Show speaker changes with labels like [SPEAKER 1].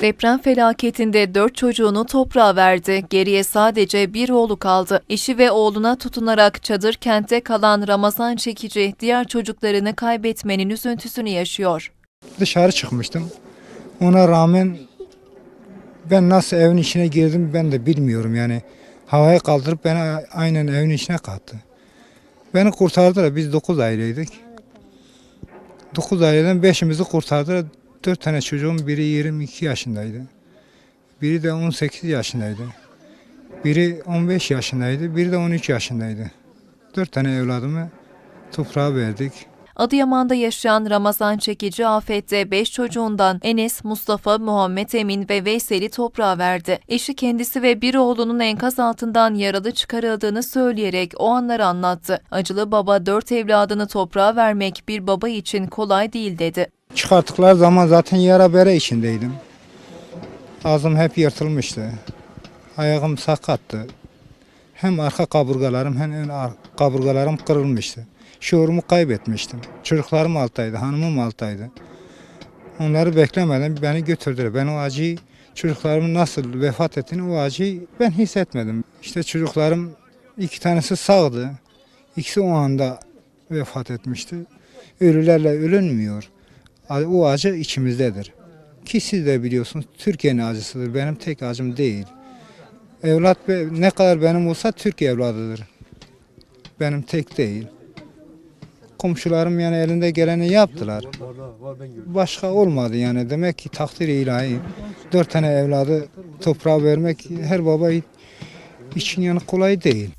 [SPEAKER 1] Deprem felaketinde dört çocuğunu toprağa verdi. Geriye sadece bir oğlu kaldı. Eşi ve oğluna tutunarak çadır kentte kalan Ramazan Çekici diğer çocuklarını kaybetmenin üzüntüsünü yaşıyor.
[SPEAKER 2] Dışarı çıkmıştım. Ona rağmen ben nasıl evin içine girdim ben de bilmiyorum yani. Havaya kaldırıp beni aynen evin içine kattı. Beni kurtardılar. Biz 9 aileydik. 9 aileden 5'imizi kurtardılar. 4 tane çocuğum biri 22 yaşındaydı. Biri de 18 yaşındaydı. Biri 15 yaşındaydı. Biri de 13 yaşındaydı. 4 tane evladımı toprağa verdik.
[SPEAKER 1] Adıyaman'da yaşayan Ramazan Çekici afette 5 çocuğundan Enes, Mustafa, Muhammed Emin ve Veysel'i toprağa verdi. Eşi kendisi ve bir oğlunun enkaz altından yaralı çıkarıldığını söyleyerek o anları anlattı. Acılı baba dört evladını toprağa vermek bir baba için kolay değil dedi.
[SPEAKER 2] Çıkarttıkları zaman zaten yara bere içindeydim. Ağzım hep yırtılmıştı. Ayağım sakattı. Hem arka kaburgalarım hem ön ar- kaburgalarım kırılmıştı. Şuurumu kaybetmiştim. Çocuklarım alttaydı, hanımım alttaydı. Onları beklemeden beni götürdüler. Ben o acıyı, çocuklarımın nasıl vefat ettiğini o acıyı ben hissetmedim. İşte çocuklarım iki tanesi sağdı. İkisi o anda vefat etmişti. Ölülerle ölünmüyor. O acı içimizdedir. Ki siz de biliyorsunuz Türkiye'nin acısıdır. Benim tek acım değil. Evlat ne kadar benim olsa Türk evladıdır. Benim tek değil. Komşularım yani elinde geleni yaptılar. Başka olmadı yani. Demek ki takdir ilahi. Dört tane evladı toprağa vermek her baba için yani kolay değil.